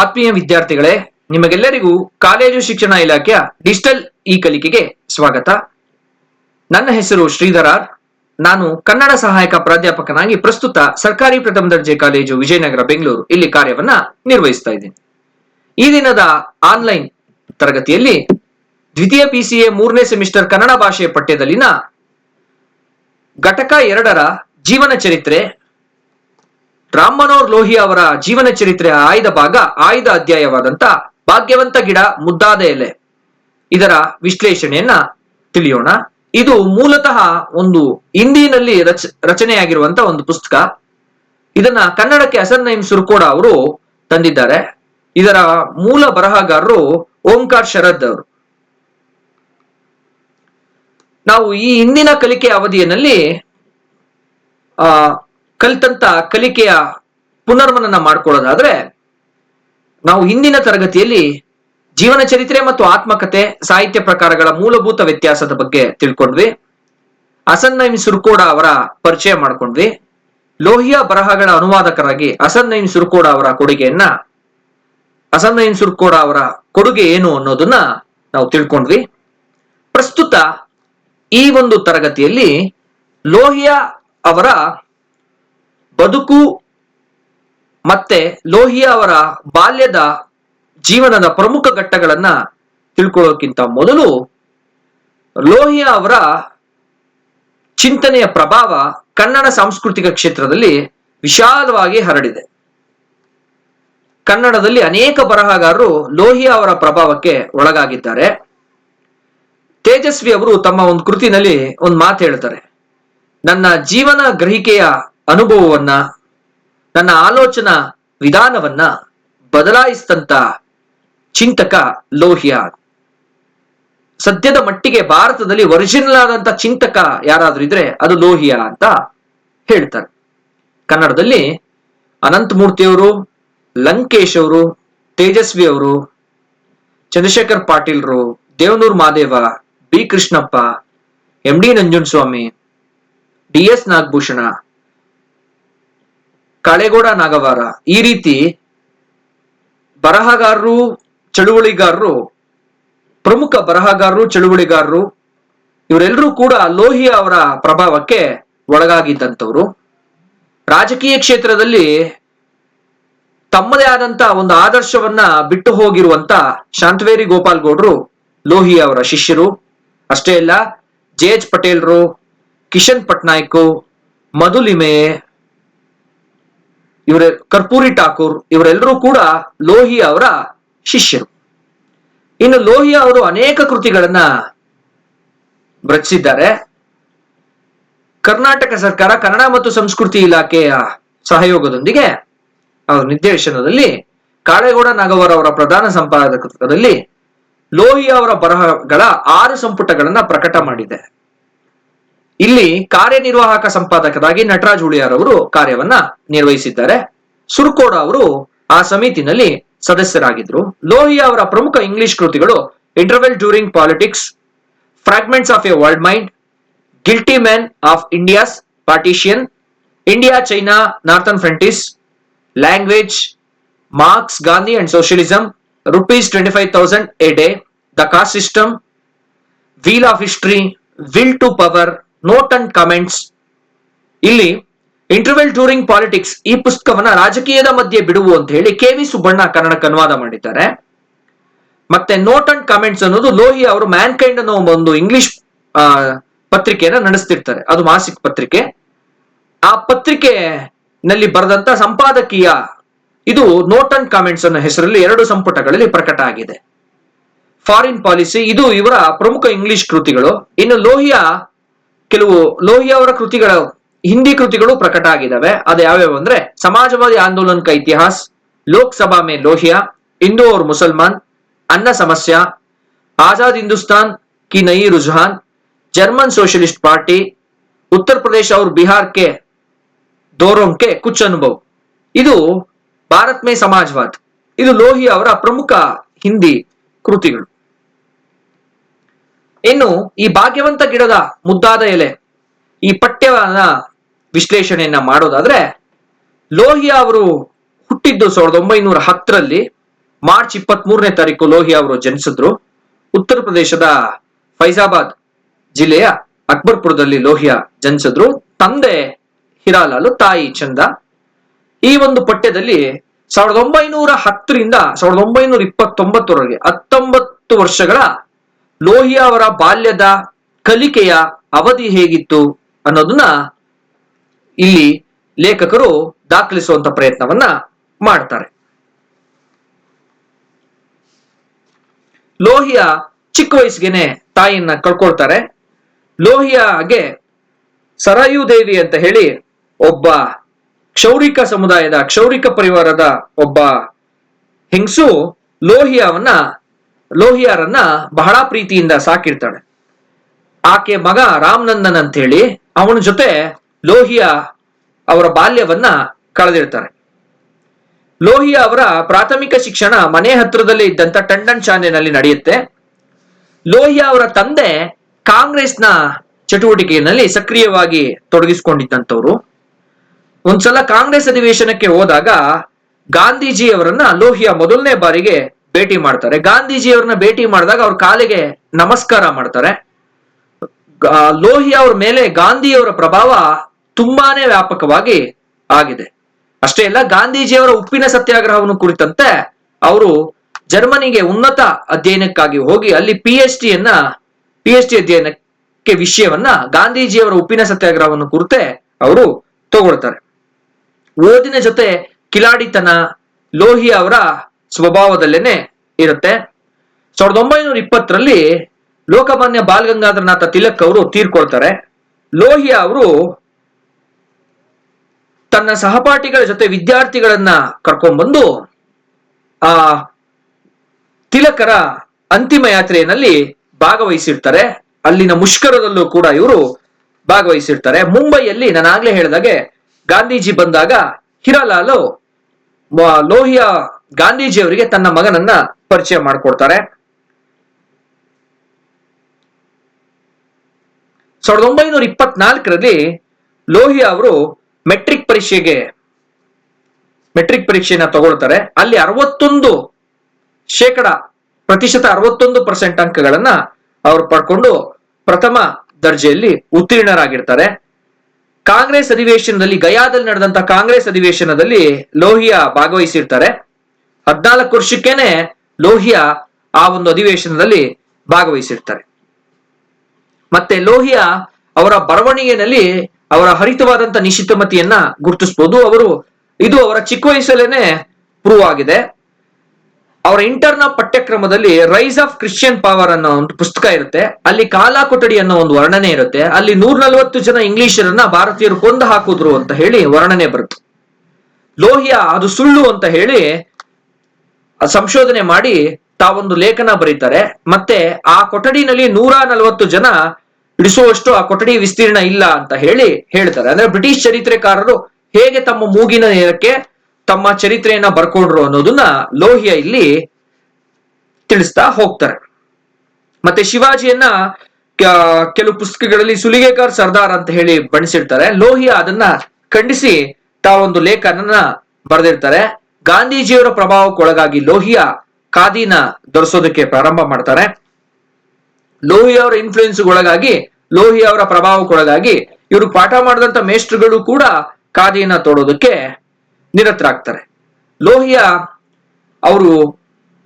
ಆತ್ಮೀಯ ವಿದ್ಯಾರ್ಥಿಗಳೇ, ನಿಮಗೆಲ್ಲರಿಗೂ ಕಾಲೇಜು ಶಿಕ್ಷಣ ಇಲಾಖೆಯ ಡಿಜಿಟಲ್ ಈ ಕಲಿಕೆಗೆ ಸ್ವಾಗತ. ನನ್ನ ಹೆಸರು ಶ್ರೀಧರಾರ್ ನಾನು ಕನ್ನಡ ಸಹಾಯಕ ಪ್ರಾಧ್ಯಾಪಕನಾಗಿ ಪ್ರಸ್ತುತ ಸರ್ಕಾರಿ ಪ್ರಥಮ ದರ್ಜೆ ಕಾಲೇಜು ವಿಜಯನಗರ, ಬೆಂಗಳೂರು ಇಲ್ಲಿ ಕಾರ್ಯವನ್ನ ನಿರ್ವಹಿಸ್ತಾ ಇದ್ದೀನಿ. ಈ ದಿನದ ಆನ್ಲೈನ್ ತರಗತಿಯಲ್ಲಿ ದ್ವಿತೀಯ ಪಿಸಿಎ ಮೂರನೇ ಸೆಮಿಸ್ಟರ್ ಕನ್ನಡ ಭಾಷೆಯ ಪಠ್ಯದಲ್ಲಿನ ಘಟಕ ಎರಡರ ಜೀವನ ಚರಿತ್ರೆ ರಾಮಮನೋಹರ್ ಲೋಹಿ ಅವರ ಜೀವನ ಚರಿತ್ರೆಯ ಆಯ್ದ ಭಾಗ, ಆಯ್ದ ಅಧ್ಯಾಯವಾದಂತ ಭಾಗ್ಯವಂತ ಗಿಡ ಮುದ್ದಾದ ಎಲೆ. ಇದರ ವಿಶ್ಲೇಷಣೆಯನ್ನ ತಿಳಿಯೋಣ. ಇದು ಮೂಲತಃ ಒಂದು ಹಿಂದಿನಲ್ಲಿ ರಚ, ರಚನೆಯಾಗಿರುವಂತ ಒಂದು ಪುಸ್ತಕ. ಇದನ್ನ ಕನ್ನಡಕ್ಕೆ ಹಸನ್ ನೈಮ್ ಸುರ್ಕೋಡ ಅವರು ತಂದಿದ್ದಾರೆ. ಇದರ ಮೂಲ ಬರಹಗಾರರು ಓಂಕಾರ್ ಶರದ್ ಅವರು. ನಾವು ಈ ಹಿಂದಿನ ಕಲಿಕೆ ಅವಧಿಯಲ್ಲಿ, ಆ ಕಲಿತಂತ ಕಲಿಕೆಯ ಪುನರ್ಮನನ ಮಾಡ್ಕೊಳ್ಳೋದಾದ್ರೆ ನಾವು ಹಿಂದಿನ ತರಗತಿಯಲ್ಲಿ ಜೀವನ ಚರಿತ್ರೆ ಮತ್ತು ಆತ್ಮಕತೆ, ಸಾಹಿತ್ಯ ಪ್ರಕಾರಗಳ ಮೂಲಭೂತ ವ್ಯತ್ಯಾಸದ ಬಗ್ಗೆ ತಿಳ್ಕೊಂಡ್ವಿ. ಅಸನ್ ನೈಮ್ ಸುರ್ಕೋಡ ಅವರ ಪರಿಚಯ ಮಾಡ್ಕೊಂಡ್ವಿ. ಲೋಹಿಯಾ ಬರಹಗಳ ಅನುವಾದಕರಾಗಿ ಅಸನ್ ನೈಮ್ ಸುರ್ಕೋಡ ಅವರ ಕೊಡುಗೆಯನ್ನ ಅಸನ್ ನೈಮ್ ಸುರ್ಕೋಡ ಅವರ ಕೊಡುಗೆ ಏನು ಅನ್ನೋದನ್ನ ನಾವು ತಿಳ್ಕೊಂಡ್ವಿ. ಪ್ರಸ್ತುತ ಈ ಒಂದು ತರಗತಿಯಲ್ಲಿ ಲೋಹಿಯಾ ಅವರ ಬದುಕು ಮತ್ತೆ ಲೋಹಿಯಾ ಅವರ ಬಾಲ್ಯದ ಜೀವನದ ಪ್ರಮುಖ ಘಟ್ಟಗಳನ್ನ ತಿಳ್ಕೊಳ್ಳೋಕ್ಕಿಂತ ಮೊದಲು ಲೋಹಿಯಾ ಅವರ ಚಿಂತನೆಯ ಪ್ರಭಾವ ಕನ್ನಡ ಸಾಂಸ್ಕೃತಿಕ ಕ್ಷೇತ್ರದಲ್ಲಿ ವಿಶಾಲವಾಗಿ ಹರಡಿದೆ. ಕನ್ನಡದಲ್ಲಿ ಅನೇಕ ಬರಹಗಾರರು ಲೋಹಿಯಾ ಅವರ ಪ್ರಭಾವಕ್ಕೆ ಒಳಗಾಗಿದ್ದಾರೆ. ತೇಜಸ್ವಿ ಅವರು ತಮ್ಮ ಒಂದು ಕೃತಿನಲ್ಲಿ ಒಂದು ಮಾತು ಹೇಳ್ತಾರೆ. ನನ್ನ ಜೀವನ ಗ್ರಹಿಕೆಯ ಅನುಭವವನ್ನ ನನ್ನ ಆಲೋಚನಾ ವಿಧಾನವನ್ನ ಬದಲಾಯಿಸಿದಂತ ಚಿಂತಕ ಲೋಹಿಯಾ. ಸದ್ಯದ ಮಟ್ಟಿಗೆ ಭಾರತದಲ್ಲಿ ಒರಿಜಿನಲ್ ಆದಂತ ಚಿಂತಕ ಯಾರಾದ್ರೂ ಇದ್ರೆ ಅದು ಲೋಹಿಯಾ ಅಂತ ಹೇಳ್ತಾರೆ. ಕನ್ನಡದಲ್ಲಿ ಅನಂತಮೂರ್ತಿಯವರು ಲಂಕೇಶ್ ಅವರು, ತೇಜಸ್ವಿ ಅವರು, Chandrashekhar ಪಾಟೀಲ್ರು Devanur Mahadeva, B Krishnappa, M D Nanjundaswamy D S Nagabhushana Kalegowda Nagavara. ಈ ರೀತಿ ಬರಹಗಾರರು, ಚಳುವಳಿಗಾರರು, ಪ್ರಮುಖ ಬರಹಗಾರರು, ಚಳುವಳಿಗಾರರು, ಇವರೆಲ್ಲರೂ ಕೂಡ ಲೋಹಿ ಅವರ ಪ್ರಭಾವಕ್ಕೆ ಒಳಗಾಗಿದ್ದಂಥವ್ರು. ರಾಜಕೀಯ ಕ್ಷೇತ್ರದಲ್ಲಿ ತಮ್ಮದೇ ಆದಂತ ಒಂದು ಆದರ್ಶವನ್ನ ಬಿಟ್ಟು ಹೋಗಿರುವಂತ ಶಾಂತವೇರಿ ಗೋಪಾಲ್ ಗೌಡ್ರು ಲೋಹಿ ಅವರ ಶಿಷ್ಯರು. ಅಷ್ಟೇ ಅಲ್ಲ, ಜೆ ಎಚ್ ಪಟೇಲ್ರು, ಕಿಶನ್ ಪಟ್ನಾಯ್ಕು, ಮಧುಲಿಮೆ ಇವರ ಕರ್ಪೂರಿ ಠಾಕೂರ್ ಇವರೆಲ್ಲರೂ ಕೂಡ ಲೋಹಿ ಅವರ ಶಿಷ್ಯರು. ಇನ್ನು ಲೋಹಿ ಅವರು ಅನೇಕ ಕೃತಿಗಳನ್ನ ರಚಿಸಿದ್ದಾರೆ. ಕರ್ನಾಟಕ ಸರ್ಕಾರ, ಕನ್ನಡ ಮತ್ತು ಸಂಸ್ಕೃತಿ ಇಲಾಖೆಯ ಸಹಯೋಗದೊಂದಿಗೆ ಅವರ ನಿರ್ದೇಶನದಲ್ಲಿ ಕಾಳೇಗೌಡ ನಾಗವರ ಅವರ ಪ್ರಧಾನ ಸಂಪಾದಕತ್ವದಲ್ಲಿ ಲೋಹಿ ಅವರ ಬರಹಗಳ ಆರು ಸಂಪುಟಗಳನ್ನ ಪ್ರಕಟ ಮಾಡಿದೆ ಇಲ್ಲಿ ಕಾರ್ಯನಿರ್ವಾಹಕ ಸಂಪಾದಕರಾಗಿ ನಟರಾಜ್ ಹುಳಿಯಾರ್ ಅವರು ಕಾರ್ಯವನ್ನ ನಿರ್ವಹಿಸಿದ್ದಾರೆ. ಸುರ್ಕೋಡ ಅವರು ಆ ಸಮಿತಿನಲ್ಲಿ ಸದಸ್ಯರಾಗಿದ್ರು. ಲೋಹಿಯಾ ಅವರ ಪ್ರಮುಖ ಇಂಗ್ಲಿಷ್ ಕೃತಿಗಳು interval during politics fragments of a world mind guilty man of India's partition India China northern frontiers language Marx Gandhi and socialism rupees twenty five thousand a day the caste system wheel of history will to power note and comments ಇಲ್ಲಿ interval during politics ಈ ಪುಸ್ತಕವನ್ನ ರಾಜಕೀಯದ ಮಧ್ಯೆ ಬಿಡುವು ಅಂತ ಹೇಳಿ K V Subbanna ಕನ್ನಡಕ್ಕೆ ಅನುವಾದ ಮಾಡಿದ್ದಾರೆ. ಮತ್ತೆ ನೋಟ್ ಅಂಡ್ ಕಮೆಂಟ್ಸ್ ಅನ್ನೋದು ಲೋಹಿ ಅವರು ಮ್ಯಾನ್ ಕೈಂಡ್ ಅನ್ನೋ ಒಂದು ಇಂಗ್ಲಿಷ್ ಪತ್ರಿಕೆಯನ್ನ ನಡೆಸ್ತಿರ್ತಾರೆ. ಅದು ಮಾಸಿಕ ಪತ್ರಿಕೆ. ಆ ಪತ್ರಿಕೆ ನಲ್ಲಿ ಬರೆದಂತ ಸಂಪಾದಕೀಯ ಇದು ನೋಟ್ ಅಂಡ್ ಕಾಮೆಂಟ್ಸ್ ಅನ್ನೋ ಹೆಸರಲ್ಲಿ ಎರಡು ಸಂಪುಟಗಳಲ್ಲಿ ಪ್ರಕಟ ಆಗಿದೆ. ಫಾರಿನ್ ಪಾಲಿಸಿ ಇದು ಇವರ ಪ್ರಮುಖ ಇಂಗ್ಲಿಷ್ ಕೃತಿಗಳು. ಇನ್ನು ಲೋಹಿಯಾ ಕೆಲವು ಲೋಹಿ ಅವರ ಕೃತಿಗಳ, ಹಿಂದಿ ಕೃತಿಗಳು ಪ್ರಕಟ ಆಗಿದ್ದಾವೆ. ಅದು ಯಾವ್ಯಾವ ಅಂದ್ರೆ, ಸಮಾಜವಾದಿ ಆಂದೋಲನ್ ಇತಿಹಾಸ್, ಲೋಕಸಭಾ ಮೇ ಲೋಹಿಯಾ ಹಿಂದೂ ಅವ್ರ ಮುಸಲ್ಮಾನ್, ಅನ್ನ ಸಮಸ್ಯೆ, Azad Hindustan, ki Nayi Rujhan German socialist party, Uttar Pradesh ಅವ್ರ ಬಿಹಾರ್ಗೆ ದೋರೋಂಕೆ ಕುಚ್ ಅನುಭವ್. ಇದು ಭಾರತ್ ಮೇ ಸಮಾಜವಾದ್. ಇದು ಲೋಹಿ ಅವರ ಪ್ರಮುಖ ಹಿಂದಿ ಕೃತಿಗಳು. ಇನ್ನು ಈ ಭಾಗ್ಯವಂತ ಗಿಡದ ಮುದ್ದಾದ ಎಲೆ, ಈ ಪಠ್ಯವನ್ನ ವಿಶ್ಲೇಷಣೆಯನ್ನ ಮಾಡೋದಾದ್ರೆ ಲೋಹಿಯಾ ಅವರು ಹುಟ್ಟಿದ್ದು ಸಾವಿರದ ಒಂಬೈನೂರ ಹತ್ತರಲ್ಲಿ ಮಾರ್ಚ್ ಇಪ್ಪತ್ತ್ ಮೂರನೇ ತಾರೀಕು ಲೋಹಿಯಾ ಅವರು ಜನಿಸಿದ್ರು. ಉತ್ತರ ಪ್ರದೇಶದ ಫೈಜಾಬಾದ್ ಜಿಲ್ಲೆಯ ಅಕ್ಬರ್ಪುರದಲ್ಲಿ ಲೋಹಿಯಾ ಜನಿಸಿದ್ರು. ತಂದೆ ಹಿರಾಲಾಲು, ತಾಯಿ ಚಂದ. ಈ ಒಂದು ಪಠ್ಯದಲ್ಲಿ ಸಾವಿರದ ಒಂಬೈನೂರ ಹತ್ತರಿಂದ ಸಾವಿರದ ಒಂಬೈನೂರ ಇಪ್ಪತ್ತೊಂಬತ್ತರವರೆಗೆ ಹತ್ತೊಂಬತ್ತು ವರ್ಷಗಳ ಲೋಹಿಯಾ ಅವರ ಬಾಲ್ಯದ ಕಲಿಕೆಯ ಅವಧಿ ಹೇಗಿತ್ತು ಅನ್ನೋದನ್ನ ಇಲ್ಲಿ ಲೇಖಕರು ದಾಖಲಿಸುವಂತ ಪ್ರಯತ್ನವನ್ನ ಮಾಡ್ತಾರೆ. ಲೋಹಿಯಾ ಚಿಕ್ಕ ವಯಸ್ಸಿಗೆನೆ ತಾಯಿಯನ್ನ ಕಳ್ಕೊಳ್ತಾರೆ. ಲೋಹಿಯಾಗೆ ಸರಾಯು ದೇವಿ ಅಂತ ಹೇಳಿ ಒಬ್ಬ ಕ್ಷೌರಿಕ ಸಮುದಾಯದ, ಕ್ಷೌರಿಕ ಪರಿವಾರದ ಒಬ್ಬ ಹೆಂಗಸು ಲೋಹಿಯಾವನ್ನ ಲೋಹಿಯಾರನ್ನ ಬಹಳ ಪ್ರೀತಿಯಿಂದ ಸಾಕಿರ್ತಾಳೆ. ಆಕೆ ಮಗ ರಾಮನಂದನ್ ಅಂತ ಹೇಳಿ ಅವನ ಜೊತೆ ಲೋಹಿಯಾ ಅವರ ಬಾಲ್ಯವನ್ನ ಕಳೆದಿರ್ತಾರೆ. ಲೋಹಿಯಾ ಅವರ ಪ್ರಾಥಮಿಕ ಶಿಕ್ಷಣ ಮನೆ ಹತ್ರದಲ್ಲೇ ಇದ್ದಂತ ಟಂಡನ್ ಶಾಲೆನಲ್ಲಿ ನಡೆಯುತ್ತೆ. ಲೋಹಿಯಾ ಅವರ ತಂದೆ ಕಾಂಗ್ರೆಸ್ನ ಚಟುವಟಿಕೆಯಲ್ಲಿ ಸಕ್ರಿಯವಾಗಿ ತೊಡಗಿಸಿಕೊಂಡಿದ್ದಂಥವ್ರು. ಒಂದ್ಸಲ ಕಾಂಗ್ರೆಸ್ ಅಧಿವೇಶನಕ್ಕೆ ಹೋದಾಗ ಗಾಂಧೀಜಿ ಅವರನ್ನ ಲೋಹಿಯಾ ಮೊದಲನೇ ಬಾರಿಗೆ ಭೇಟಿ ಮಾಡ್ತಾರೆ. ಗಾಂಧೀಜಿಯವ್ರನ್ನ ಭೇಟಿ ಮಾಡಿದಾಗ ಅವ್ರ ಕಾಲಿಗೆ ನಮಸ್ಕಾರ ಮಾಡ್ತಾರೆ. ಲೋಹಿ ಅವ್ರ ಮೇಲೆ ಗಾಂಧಿಯವರ ಪ್ರಭಾವ ತುಂಬಾನೇ ವ್ಯಾಪಕವಾಗಿ ಆಗಿದೆ. ಅಷ್ಟೇ ಅಲ್ಲ ಗಾಂಧೀಜಿಯವರ ಉಪ್ಪಿನ ಸತ್ಯಾಗ್ರಹವನ್ನು ಕುರಿತಂತೆ ಅವರು ಜರ್ಮನಿಗೆ ಉನ್ನತ ಅಧ್ಯಯನಕ್ಕಾಗಿ ಹೋಗಿ ಅಲ್ಲಿ ಪಿ ಎಚ್ ಡಿಯನ್ನ ಪಿ ಎಚ್ ಡಿ ಅಧ್ಯಯನಕ್ಕೆ ವಿಷಯವನ್ನ ಗಾಂಧೀಜಿಯವರ ಉಪ್ಪಿನ ಸತ್ಯಾಗ್ರಹವನ್ನು ಕುರಿತೆ ಅವರು ತಗೊಳ್ತಾರೆ. ಓದಿನ ಜೊತೆ ಕಿಲಾಡಿತನ ಲೋಹಿಯಾ ಅವರ ಸ್ವಭಾವದಲ್ಲೇನೆ ಇರುತ್ತೆ. ಸಾವಿರದ ಒಂಬೈನೂರ ಇಪ್ಪತ್ತರಲ್ಲಿ ಲೋಕಮಾನ್ಯ ಬಾಲ್ ಗಂಗಾಧರನಾಥ ತಿಲಕ್ ಅವರು ತೀರ್ಕೊಳ್ತಾರೆ ಲೋಹಿಯಾ ಅವರು ತನ್ನ ಸಹಪಾಠಿಗಳ ಜೊತೆ ವಿದ್ಯಾರ್ಥಿಗಳನ್ನ ಕರ್ಕೊಂಡ್ಬಂದು ಆ ತಿಲಕರ ಅಂತಿಮ ಯಾತ್ರೆಯಲ್ಲಿ ಭಾಗವಹಿಸಿರ್ತಾರೆ. ಅಲ್ಲಿನ ಮುಷ್ಕರದಲ್ಲೂ ಕೂಡ ಇವರು ಭಾಗವಹಿಸಿರ್ತಾರೆ. ಮುಂಬೈಯಲ್ಲಿ ನಾನು ಆಗ್ಲೇ ಹೇಳಿದಾಗೆ ಗಾಂಧೀಜಿ ಬಂದಾಗ ಹಿರಾಲಾಲು ಲೋಹಿಯಾ ಗಾಂಧೀಜಿ ಅವರಿಗೆ ತನ್ನ ಮಗನನ್ನ ಪರಿಚಯ ಮಾಡಿಕೊಡ್ತಾರೆ. ಸಾವಿರದ ಒಂಬೈನೂರ ಇಪ್ಪತ್ನಾಲ್ಕರಲ್ಲಿ ಲೋಹಿಯಾ ಅವರು ಮೆಟ್ರಿಕ್ ಪರೀಕ್ಷೆಗೆ, ಮೆಟ್ರಿಕ್ ಪರೀಕ್ಷೆಯನ್ನ ತಗೊಳ್ತಾರೆ. ಅಲ್ಲಿ ಅರವತ್ತೊಂದು ಶೇಕಡ ಪ್ರತಿಶತ ಅರವತ್ತೊಂದು ಪರ್ಸೆಂಟ್ ಅಂಕಗಳನ್ನ ಅವರು ಪಡ್ಕೊಂಡು ಪ್ರಥಮ ದರ್ಜೆಯಲ್ಲಿ ಉತ್ತೀರ್ಣರಾಗಿರ್ತಾರೆ. ಕಾಂಗ್ರೆಸ್ ಅಧಿವೇಶನದಲ್ಲಿ ಗಯಾದಲ್ಲಿ ನಡೆದಂತ ಕಾಂಗ್ರೆಸ್ ಅಧಿವೇಶನದಲ್ಲಿ ಲೋಹಿಯಾ ಭಾಗವಹಿಸಿರ್ತಾರೆ. ಹದ್ನಾಲ್ಕು ವರ್ಷಕ್ಕೇನೆ ಲೋಹಿಯಾ ಆ ಒಂದು ಅಧಿವೇಶನದಲ್ಲಿ ಭಾಗವಹಿಸಿರ್ತಾರೆ. ಮತ್ತೆ ಲೋಹಿಯಾ ಅವರ ಬರವಣಿಗೆಯಲ್ಲಿ ಅವರ ಹರಿತವಾದಂತ ನಿಶ್ಚಿತಮತಿಯನ್ನ ಗುರುತಿಸಬಹುದು ಅವರು ಇದು ಅವರ ಚಿಕ್ಕ ವಯಸ್ಸಲ್ಲೇನೆ ಪ್ರೂವ್ ಆಗಿದೆ. ಅವರ ಇಂಟರ್ನ ಪಠ್ಯಕ್ರಮದಲ್ಲಿ ರೈಸ್ ಆಫ್ ಕ್ರಿಶ್ಚಿಯನ್ ಪವರ್ ಅನ್ನೋ ಒಂದು ಪುಸ್ತಕ ಇರುತ್ತೆ. ಅಲ್ಲಿ ಕಾಲಾ ಕೊಠಡಿ ಅನ್ನೋ ಒಂದು ವರ್ಣನೆ ಇರುತ್ತೆ. ಅಲ್ಲಿ ನೂರ ನಲವತ್ತು ಜನ ಇಂಗ್ಲಿಷರನ್ನ ಭಾರತೀಯರು ಕೊಂದು ಹಾಕಿದ್ರು ಅಂತ ಹೇಳಿ ವರ್ಣನೆ ಬರುತ್ತೆ. ಲೋಹಿಯಾ ಅದು ಸುಳ್ಳು ಅಂತ ಹೇಳಿ ಸಂಶೋಧನೆ ಮಾಡಿ ತಾವೊಂದು ಲೇಖನ ಬರೀತಾರೆ. ಮತ್ತೆ ಆ ಕೊಠಡಿನಲ್ಲಿ ನೂರ ನಲವತ್ತು ಜನ ಇಡಿಸುವಷ್ಟು ಆ ಕೊಠಡಿ ವಿಸ್ತೀರ್ಣ ಇಲ್ಲ ಅಂತ ಹೇಳಿ ಹೇಳ್ತಾರೆ. ಅಂದ್ರೆ ಬ್ರಿಟಿಷ್ ಚರಿತ್ರೆಕಾರರು ಹೇಗೆ ತಮ್ಮ ಮೂಗಿನ ನೇರಕ್ಕೆ ತಮ್ಮ ಚರಿತ್ರೆಯನ್ನ ಬರ್ಕೊಂಡ್ರು ಅನ್ನೋದನ್ನ ಲೋಹಿಯಾ ಇಲ್ಲಿ ತಿಳಿಸ್ತಾ ಹೋಗ್ತಾರೆ. ಮತ್ತೆ ಶಿವಾಜಿಯನ್ನ ಕೆಲವು ಪುಸ್ತಕಗಳಲ್ಲಿ ಸುಲಿಗೆಕಾರ್ ಸರ್ದಾರ್ ಅಂತ ಹೇಳಿ ಬಣಿಸಿರ್ತಾರೆ ಲೋಹಿಯಾ ಅದನ್ನ ಖಂಡಿಸಿ ತಾವೊಂದು ಲೇಖನನ್ನ ಬರೆದಿರ್ತಾರೆ. ಗಾಂಧೀಜಿಯವರ ಪ್ರಭಾವಕ್ಕೊಳಗಾಗಿ ಲೋಹಿಯಾ ಖಾದಿನ ಧರಿಸೋದಕ್ಕೆ ಪ್ರಾರಂಭ ಮಾಡ್ತಾರೆ. ಲೋಹಿಯವರ ಅವರ ಇನ್ಫ್ಲೂಯೆನ್ಸ್ ಒಳಗಾಗಿ ಲೋಹಿಯಾ ಅವರ ಪ್ರಭಾವಕ್ಕೊಳಗಾಗಿ ಇವರು ಪಾಠ ಮಾಡಿದಂತ ಮೇಷ್ಟ್ರುಗಳು ಕೂಡ ಖಾದಿಯನ್ನ ತೋಡೋದಕ್ಕೆ ನಿರತರಾಗ್ತಾರೆ. ಲೋಹಿಯಾ ಅವರು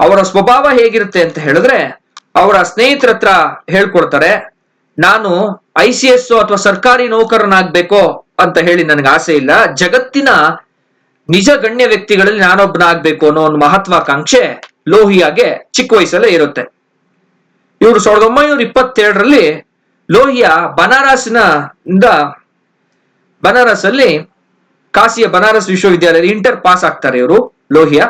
ಅವರ ಸ್ವಭಾವ ಹೇಗಿರುತ್ತೆ ಅಂತ ಹೇಳಿದ್ರೆ, ಅವರ ಸ್ನೇಹಿತರ ಹತ್ರ ಹೇಳ್ಕೊಡ್ತಾರೆ, ನಾನು ಐ ಸಿ ಎಸ್ ಅಥವಾ ಸರ್ಕಾರಿ ನೌಕರನಾಗ್ಬೇಕೋ? ಅಂತ ಹೇಳಿ ನನಗೆ ಆಸೆ ಇಲ್ಲ. ಜಗತ್ತಿನ ನಿಜ ಗಣ್ಯ ವ್ಯಕ್ತಿಗಳಲ್ಲಿ ನಾನೊಬ್ಬನಾಗ್ಬೇಕು ಅನ್ನೋ ಒಂದು ಮಹತ್ವಾಕಾಂಕ್ಷೆ ಲೋಹಿಯಾಗೆ ಚಿಕ್ಕ ವಯಸ್ಸಲ್ಲೇ ಇರುತ್ತೆ. ಇವರು ಸಾವಿರದ ಒಂಬೈನೂರ ಇಪ್ಪತ್ತೆರಡರಲ್ಲಿ ಲೋಹಿಯಾ ಬನಾರಸ್ನ ಬನಾರಸ್ ಅಲ್ಲಿ ಕಾಸಿಯ ಬನಾರಸ್ ವಿಶ್ವವಿದ್ಯಾಲಯದ ಇಂಟರ್ ಪಾಸ್ ಆಗ್ತಾರೆ ಇವರು, ಲೋಹಿಯಾ.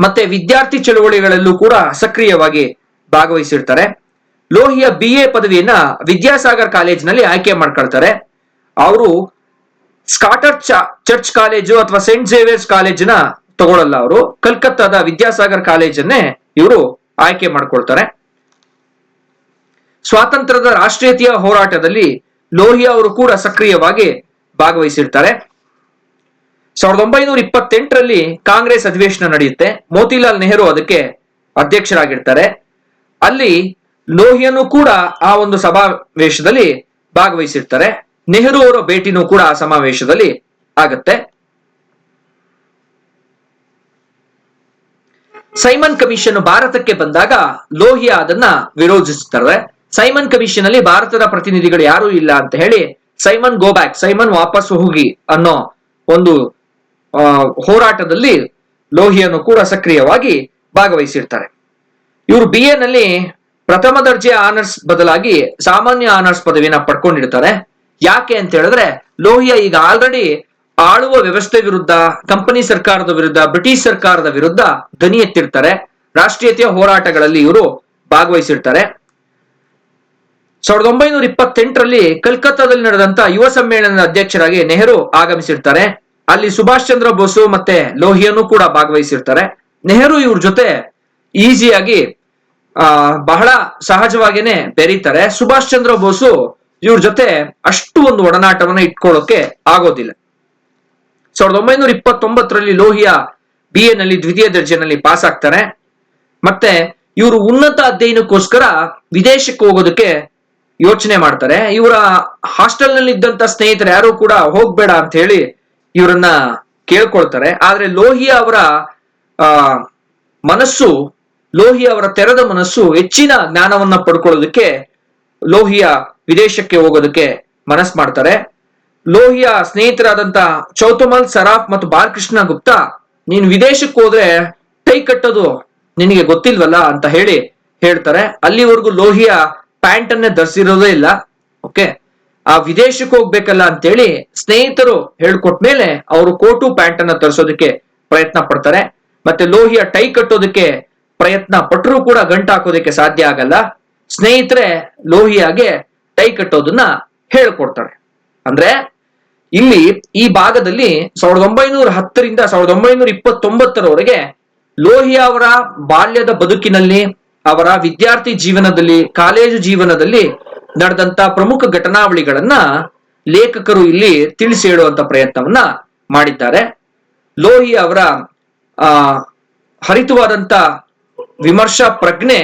ಮತ್ತೆ ವಿದ್ಯಾರ್ಥಿ ಚಳುವಳಿಗಳಲ್ಲೂ ಕೂಡ ಸಕ್ರಿಯವಾಗಿ ಭಾಗವಹಿಸಿರ್ತಾರೆ. ಲೋಹಿಯಾ ಬಿ ಎ ಪದವಿಯನ್ನ ವಿದ್ಯಾಸಾಗರ್ ಕಾಲೇಜಿನಲ್ಲಿ ಆಯ್ಕೆ ಮಾಡ್ಕೊಳ್ತಾರೆ. ಅವರು ಸ್ಕಾಟರ್ ಚರ್ಚ್ ಕಾಲೇಜು ಅಥವಾ ಸೇಂಟ್ ಜೇವಿಯರ್ಸ್ ಕಾಲೇಜಿನ ತಗೊಳ್ಳಲ್ಲ ಅವರು. ಕಲ್ಕತ್ತಾದ ವಿದ್ಯಾಸಾಗರ್ ಕಾಲೇಜನ್ನೇ ಇವರು ಆಯ್ಕೆ ಮಾಡ್ಕೊಳ್ತಾರೆ. ಸ್ವಾತಂತ್ರ್ಯದ ರಾಷ್ಟ್ರೀಯತೆಯ ಹೋರಾಟದಲ್ಲಿ ಲೋಹಿಯಾ ಅವರು ಕೂಡ ಸಕ್ರಿಯವಾಗಿ ಭಾಗವಹಿಸಿರ್ತಾರೆ. ಸಾವಿರದ ಒಂಬೈನೂರ ಇಪ್ಪತ್ತೆಂಟರಲ್ಲಿ ಕಾಂಗ್ರೆಸ್ ಅಧಿವೇಶನ ನಡೆಯುತ್ತೆ. ಮೋತಿಲಾಲ್ ನೆಹರು ಅದಕ್ಕೆ ಅಧ್ಯಕ್ಷರಾಗಿರ್ತಾರೆ. ಅಲ್ಲಿ ಲೋಹಿಯನ್ನು ಕೂಡ ಆ ಒಂದು ಸಮಾವೇಶದಲ್ಲಿ ಭಾಗವಹಿಸಿರ್ತಾರೆ. ನೆಹರು ಅವರ ಭೇಟಿನೂ ಕೂಡ ಸಮಾವೇಶದಲ್ಲಿ ಆಗತ್ತೆ. ಸೈಮನ್ ಕಮಿಷನ್ ಭಾರತಕ್ಕೆ ಬಂದಾಗ ಲೋಹಿಯಾ ಅದನ್ನ ವಿರೋಧಿಸುತ್ತಾರೆ. ಸೈಮನ್ ಕಮಿಷನ್ ಅಲ್ಲಿ ಭಾರತದ ಪ್ರತಿನಿಧಿಗಳು ಯಾರು ಇಲ್ಲ ಅಂತ ಹೇಳಿ ಸೈಮನ್ ಗೋ ಬ್ಯಾಕ್, ಸೈಮನ್ ವಾಪಸ್ ಹೋಗಿ ಅನ್ನೋ ಒಂದು ಹೋರಾಟದಲ್ಲಿ ಲೋಹಿಯನ್ನು ಕೂಡ ಸಕ್ರಿಯವಾಗಿ ಭಾಗವಹಿಸಿರ್ತಾರೆ. ಇವರು ಬಿ ಎ ನಲ್ಲಿ ಪ್ರಥಮ ದರ್ಜೆ ಆನರ್ಸ್ ಬದಲಾಗಿ ಸಾಮಾನ್ಯ ಆನರ್ಸ್ ಪದವಿನ ಪಡ್ಕೊಂಡಿರ್ತಾರೆ. ಯಾಕೆ ಅಂತ ಹೇಳಿದ್ರೆ, ಲೋಹಿಯಾ ಈಗ ಆಲ್ರೆಡಿ ಆಳುವ ವ್ಯವಸ್ಥೆ ವಿರುದ್ಧ ಕಂಪನಿ ಸರ್ಕಾರದ ವಿರುದ್ಧ, ಬ್ರಿಟಿಷ್ ಸರ್ಕಾರದ ವಿರುದ್ಧ ಧ್ವನಿ ಎತ್ತಿರ್ತಾರೆ. ರಾಷ್ಟ್ರೀಯತೆಯ ಹೋರಾಟಗಳಲ್ಲಿ ಇವರು ಭಾಗವಹಿಸಿರ್ತಾರೆ. ಸಾವಿರದ ಒಂಬೈನೂರ ಇಪ್ಪತ್ತೆಂಟರಲ್ಲಿ ಕಲ್ಕತ್ತಾದಲ್ಲಿ ನಡೆದಂತ ಯುವ ಸಮ್ಮೇಳನದ ಅಧ್ಯಕ್ಷರಾಗಿ ನೆಹರು ಆಗಮಿಸಿರ್ತಾರೆ. ಅಲ್ಲಿ ಸುಭಾಷ್ ಚಂದ್ರ ಬೋಸು ಮತ್ತೆ ಲೋಹಿಯನ್ನು ಕೂಡ ಭಾಗವಹಿಸಿರ್ತಾರೆ. ನೆಹರು ಇವ್ರ ಜೊತೆ ಈಸಿಯಾಗಿ ಬಹಳ ಸಹಜವಾಗಿನೇ ಬೆರೀತಾರೆ. ಸುಭಾಷ್ ಚಂದ್ರ ಬೋಸು ಇವ್ರ ಜೊತೆ ಅಷ್ಟು ಒಂದು ಒಡನಾಟವನ್ನ ಇಟ್ಕೊಳ್ಳೋಕೆ ಆಗೋದಿಲ್ಲ. ಸಾವಿರದ ಒಂಬೈನೂರ ಇಪ್ಪತ್ತೊಂಬತ್ತರಲ್ಲಿ ಲೋಹಿಯಾ ಬಿ ಎ ನಲ್ಲಿ ದ್ವಿತೀಯ ದರ್ಜೆನಲ್ಲಿ ಪಾಸ್ ಆಗ್ತಾರೆ. ಮತ್ತೆ ಇವರು ಉನ್ನತ ಅಧ್ಯಯನಕ್ಕೋಸ್ಕರ ವಿದೇಶಕ್ಕೆ ಹೋಗೋದಕ್ಕೆ ಯೋಚನೆ ಮಾಡ್ತಾರೆ. ಇವರ ಹಾಸ್ಟೆಲ್ನಲ್ಲಿ ಇದ್ದಂತ ಸ್ನೇಹಿತರು ಯಾರು ಕೂಡ ಹೋಗ್ಬೇಡ ಅಂತ ಹೇಳಿ ಇವರನ್ನ ಕೇಳ್ಕೊಳ್ತಾರೆ. ಆದ್ರೆ ಲೋಹಿಯಾ ಅವರ, ಆ, ಮನಸ್ಸು, ಲೋಹಿಯಾ ಅವರ ತೆರೆದ ಮನಸ್ಸು ಹೆಚ್ಚಿನ ಜ್ಞಾನವನ್ನ ಪಡ್ಕೊಳ್ಳೋದಕ್ಕೆ ಲೋಹಿಯಾ ವಿದೇಶಕ್ಕೆ ಹೋಗೋದಕ್ಕೆ ಮನಸ್ ಮಾಡ್ತಾರೆ. ಲೋಹಿಯಾ ಸ್ನೇಹಿತರಾದಂತ ಚೌತಮಲ್, ಸರಾಫ್ ಮತ್ತು ಬಾಲಕೃಷ್ಣ ಗುಪ್ತಾ, ನೀನು ವಿದೇಶಕ್ಕೆ ಹೋದ್ರೆ ಟೈ ಕಟ್ಟೋದು ನಿನಗೆ ಗೊತ್ತಿಲ್ವಲ್ಲ ಅಂತ ಹೇಳಿ ಹೇಳ್ತಾರೆ. ಅಲ್ಲಿವರೆಗೂ ಲೋಹಿಯ ಪ್ಯಾಂಟ್ ಅನ್ನೇ ಧರಿಸಿರೋದೇ ಇಲ್ಲ. ಓಕೆ ಆ ವಿದೇಶಕ್ಕೆ ಹೋಗ್ಬೇಕಲ್ಲ ಅಂತೇಳಿ ಸ್ನೇಹಿತರು ಹೇಳ್ಕೊಟ್ಮೇಲೆ ಅವರು ಕೋಟು ಪ್ಯಾಂಟ್ ಅನ್ನ ತರಿಸೋದಕ್ಕೆ ಪ್ರಯತ್ನ ಪಡ್ತಾರೆ. ಮತ್ತೆ ಲೋಹಿಯ ಟೈ ಕಟ್ಟೋದಕ್ಕೆ ಪ್ರಯತ್ನ ಪಟ್ಟರೂ ಕೂಡ ಗಂಟು ಹಾಕೋದಕ್ಕೆ ಸಾಧ್ಯ ಆಗಲ್ಲ. ಸ್ನೇಹಿತರೆ, ಲೋಹಿಯಾಗೆ ಟೈ ಕಟ್ಟೋದನ್ನ ಹೇಳ್ಕೊಡ್ತಾರೆ. ಅಂದ್ರೆ ಇಲ್ಲಿ ಈ ಭಾಗದಲ್ಲಿ ಸಾವಿರದ ಒಂಬೈನೂರ ಹತ್ತರಿಂದ ಸಾವಿರದ ಒಂಬೈನೂರ ಇಪ್ಪತ್ತೊಂಬತ್ತರವರೆಗೆ ಲೋಹಿಯಾ ಅವರ ಬಾಲ್ಯದ ಬದುಕಿನಲ್ಲಿ, ಅವರ ವಿದ್ಯಾರ್ಥಿ ಜೀವನದಲ್ಲಿ, ಕಾಲೇಜು ಜೀವನದಲ್ಲಿ ನಡೆದಂತ ಪ್ರಮುಖ ಘಟನಾವಳಿಗಳನ್ನ ಲೇಖಕರು ಇಲ್ಲಿ ತಿಳಿಸಿ ಹೇಳುವಂತ ಪ್ರಯತ್ನವನ್ನ ಮಾಡಿದ್ದಾರೆ. ಲೋಹಿ ಅವರ, ಆ, ಹರಿತವಾದಂತ ವಿಮರ್ಶಾ ಪ್ರಜ್ಞೆ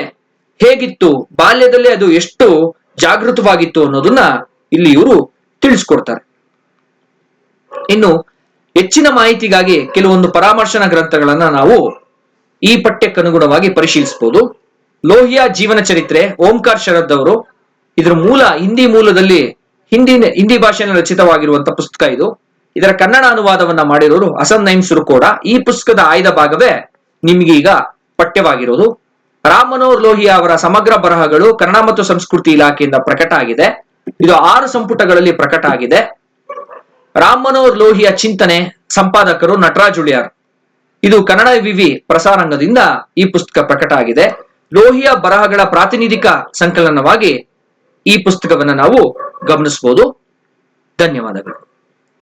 ಹೇಗಿತ್ತು? ಬಾಲ್ಯದಲ್ಲಿ ಅದು ಎಷ್ಟು ಜಾಗೃತವಾಗಿತ್ತು ಅನ್ನೋದನ್ನ ಇಲ್ಲಿ ಇವರು ತಿಳಿಸ್ಕೊಡ್ತಾರೆ. ಇನ್ನು ಹೆಚ್ಚಿನ ಮಾಹಿತಿಗಾಗಿ ಕೆಲವೊಂದು ಪರಾಮರ್ಶನ ಗ್ರಂಥಗಳನ್ನ ನಾವು ಈ ಪಠ್ಯಕ್ಕನುಗುಣವಾಗಿ ಪರಿಶೀಲಿಸಬಹುದು ಲೋಹಿಯಾ ಜೀವನ ಚರಿತ್ರೆ, ಓಂಕಾರ್ ಶರದ್ ಅವರು ಇದರ ಮೂಲ, ಹಿಂದಿ ಮೂಲದಲ್ಲಿ ಹಿಂದಿ ಹಿಂದಿ ಭಾಷೆಯಲ್ಲಿ ರಚಿತವಾಗಿರುವಂತ ಪುಸ್ತಕ ಇದು. ಇದರ ಕನ್ನಡ ಅನುವಾದವನ್ನ ಮಾಡಿರೋರು ಹಸನ್ ನೈಮ್ ಸುರುಕೋಡ. ಈ ಪುಸ್ತಕದ ಆಯ್ದ ಭಾಗವೇ ನಿಮ್ಗೀಗ ಪಠ್ಯವಾಗಿರೋದು. ರಾಮ್ ಮನೋಹರ್ ಲೋಹಿಯಾ ಅವರ ಸಮಗ್ರ ಬರಹಗಳು ಕನ್ನಡ ಮತ್ತು ಸಂಸ್ಕೃತಿ ಇಲಾಖೆಯಿಂದ ಪ್ರಕಟ ಆಗಿದೆ. ಇದು ಆರು ಸಂಪುಟಗಳಲ್ಲಿ ಪ್ರಕಟ ಆಗಿದೆ. ರಾಮ್ ಮನೋಹರ್ ಲೋಹಿಯ ಚಿಂತನೆ ಸಂಪಾದಕರು ನಟರಾಜ್ ಉಳಿಯಾರ್ ಇದು ಕನ್ನಡ ವಿವಿ ಪ್ರಸಾರಾಂಗದಿಂದ ಈ ಪುಸ್ತಕ ಪ್ರಕಟ ಆಗಿದೆ. ಲೋಹಿಯ ಬರಹಗಳ ಪ್ರಾತಿನಿಧಿಕ ಸಂಕಲನವಾಗಿ ಈ ಪುಸ್ತಕವನ್ನು ನಾವು ಗಮನಿಸಬಹುದು ಧನ್ಯವಾದಗಳು.